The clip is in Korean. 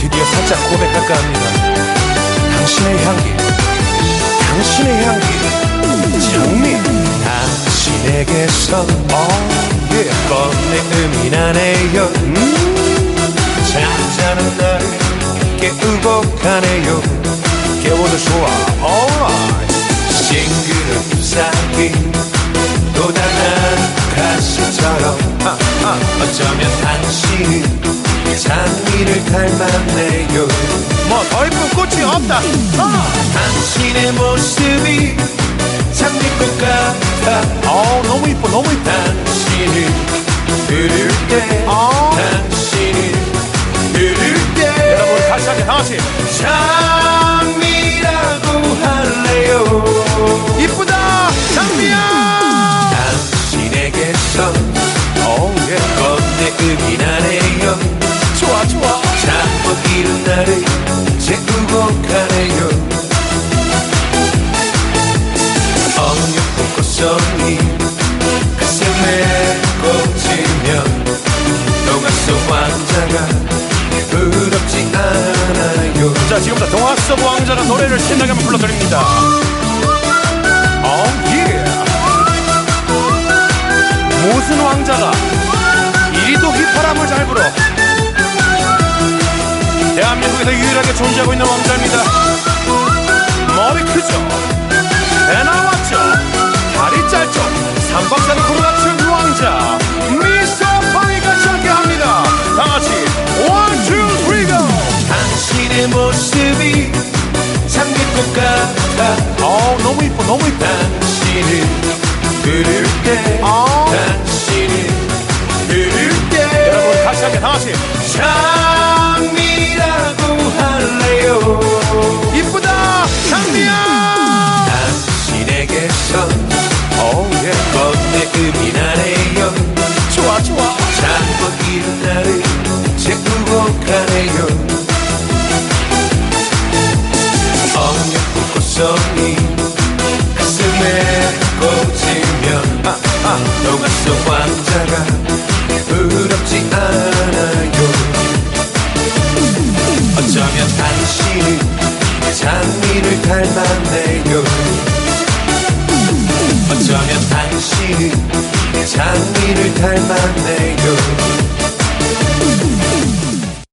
드디어 살짝 고백할까 합니다. 당신의 향기, 당신의 향기, 장미. 당신에게서 어, 예. 꺼내 음이 나네요. 음, 잠자는 나를 깨우고 가네요. 깨워도 좋아, alright. 싱그런 사기 닮았네요. 뭐더 이쁜 꽃이 없다. 당신의 모습이 장미꽃 같아. 어 너무 이뻐 너무 이뻐. 당신을 들을 때 어. 당신을 들을 때 여러분 다시 한번 다 같이. 장미라고 할래요. 이쁘다 장미야. 당신에게서 oh, yeah. 건네 음이 나네 꽃송이 가슴에 꽂히면 동화 속 왕자가 부럽지 않아요. 자 지금부터 동화 속 왕자가 노래를 신나게 한번 불러드립니다. oh, yeah. 무슨 왕자가 이리도 휘파람을 잘 불어. 대한민국에서 유일하게 존재하고 있는 왕자입니다 삼박자는 코로나치는 왕자 미스터 파이가 함께합니다. 다같이 원, 투, 쓰리, 고! 당신의 모습이 장미꽃 같아. 어 너무 이뻐 너무 이뻐. 당신을 들을 때 아. 당신을 들을 때 여러분 다시 한번 다같이. 장미라고 할래요 꽃송이 가슴에 꽂히면 아, 아, 동화 속 왕자가 부럽지 않아요. 어쩌면 당신은 장미를 닮았네요. 어쩌면 당신은 장미를 닮았네요